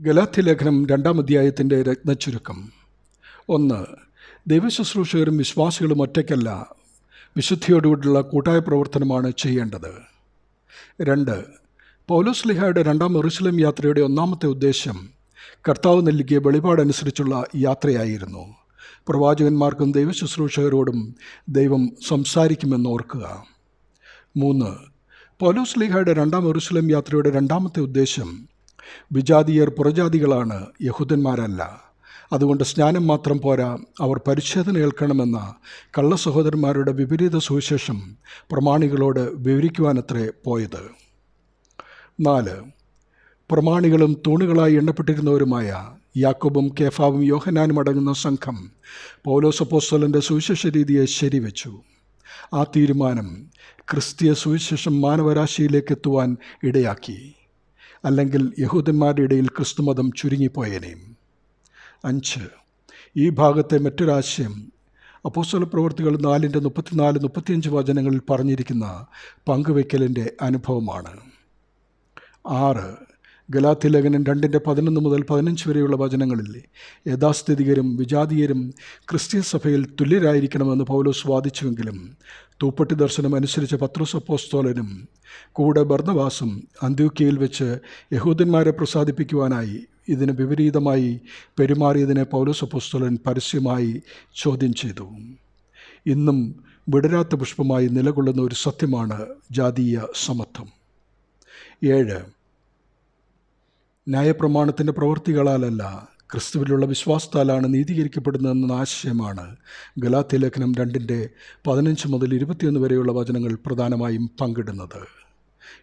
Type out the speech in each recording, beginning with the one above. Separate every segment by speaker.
Speaker 1: ഗലാത്തി ലേഖനം രണ്ടാം അധ്യായത്തിന്റെ രത്നച്ചുരുക്കം. ഒന്ന് ദൈവശുശ്രൂഷകരും വിശ്വാസികളും ഒറ്റയ്ക്കല്ല വിശുദ്ധിയോടുകൂടിയുള്ള കൂട്ടായ പ്രവർത്തനമാണ് ചെയ്യേണ്ടത്. രണ്ട് പൗലോസ് ലിഹായുടെ രണ്ടാം എറുസലേം യാത്രയുടെ ഒന്നാമത്തെ ഉദ്ദേശം കർത്താവ് നൽകിയ വെളിപാടനുസരിച്ചുള്ള യാത്രയായിരുന്നു. പ്രവാചകന്മാർക്കും ദൈവശുശ്രൂഷകരോടും ദൈവം സംസാരിക്കുമെന്ന് ഓർക്കുക. മൂന്ന് പൗലോസ് ലിഹായുടെ രണ്ടാം എറുസലേം യാത്രയുടെ രണ്ടാമത്തെ ഉദ്ദേശം വിജാതീയർ പുറജാതികളാണ് യഹൂദന്മാരല്ല. അതുകൊണ്ട് സ്നാനം മാത്രം പോരാ അവർ പരിച്ഛേദന ഏൽക്കണമെന്ന കള്ള സഹോദരന്മാരുടെ വിപരീത സുവിശേഷം പ്രമാണികളോട് വിവരിക്കുവാനത്രേ പോയത്. നാല് പ്രമാണികളും തൂണുകളായി എണ്ണപ്പെട്ടിരുന്നവരുമായ യാക്കോബും കേഫാവും യോഹനാനും അടങ്ങുന്ന സംഘം പൗലോസപ്പോസ്തലന്റെ സുവിശേഷ രീതിയെ ശരിവെച്ചു. ആ തീരുമാനം ക്രിസ്തീയ സുവിശേഷം മാനവരാശിയിലേക്ക് എത്തുവാൻ ഇടയാക്കി. അല്ലെങ്കിൽ യഹൂദന്മാരുടെ ഇടയിൽ ക്രിസ്തുമതം ചുരുങ്ങിപ്പോയേനെയും അഞ്ച് ഈ ഭാഗത്തെ മറ്റൊരാശയം അപ്പോസ്തല പ്രവർത്തികൾ നാലിന്റെ മുപ്പത്തിനാല് മുപ്പത്തിയഞ്ച് വചനങ്ങളിൽ പറഞ്ഞിരിക്കുന്ന പങ്കുവയ്ക്കലിന്റെ അനുഭവമാണ്. ആറ് ഗലാത്തി ലേഖനം രണ്ടിന്റെ പതിനൊന്ന് മുതൽ പതിനഞ്ച് വരെയുള്ള വചനങ്ങളിൽ യഥാസ്ഥിതികരും വിജാതീയരും ക്രിസ്ത്യൻ സഭയിൽ തുല്യരായിരിക്കണമെന്ന് പൗലോസ് വാദിച്ചുവെങ്കിലും തൂപ്പട്ടി ദർശനം അനുസരിച്ച പത്രോസ് അപ്പോസ്തോലനും കൂടെ ബർണവാസും അന്ത്യൂക്കിയയിൽ വെച്ച് യഹൂദന്മാരെ പ്രസാദിപ്പിക്കുവാനായി ഇതിന് വിപരീതമായി പെരുമാറിയതിനെ പൗലോസ് അപ്പോസ്തോലൻ പരസ്യമായി ചോദ്യം ചെയ്തു. ഇന്നും വിടരാത്ത പുഷ്പമായി നിലകൊള്ളുന്ന ഒരു സത്യമാണ് ജാതീയ സമത്വം. ഏഴ്. ന്യായപ്രമാണത്തിന്റെ പ്രവൃത്തികളാലല്ല ക്രിസ്തുവിലുള്ള വിശ്വാസത്താലാണ് നീതീകരിക്കപ്പെടുന്നതെന്ന ആശയമാണ് ഗലാത്തി ലേഖനം രണ്ടിന്റെ പതിനഞ്ച് മുതൽ ഇരുപത്തിയൊന്ന് വരെയുള്ള വചനങ്ങൾ പ്രധാനമായും പങ്കിടുന്നത്.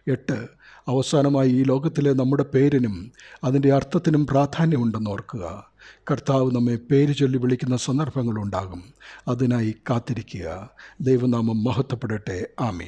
Speaker 1: എട്ട്. അവസാനമായി ഈ ലോകത്തിലെ നമ്മുടെ പേരിനും അതിന്റെ അർത്ഥത്തിനും പ്രാധാന്യമുണ്ടെന്ന് ഓർക്കുക. കർത്താവ് നമ്മെ പേര് ചൊല്ലി വിളിക്കുന്ന സന്ദർഭങ്ങളുണ്ടാകും. അതിനായി കാത്തിരിക്കുക. ദൈവനാമം മഹത്വപ്പെടട്ടെ. ആമീൻ.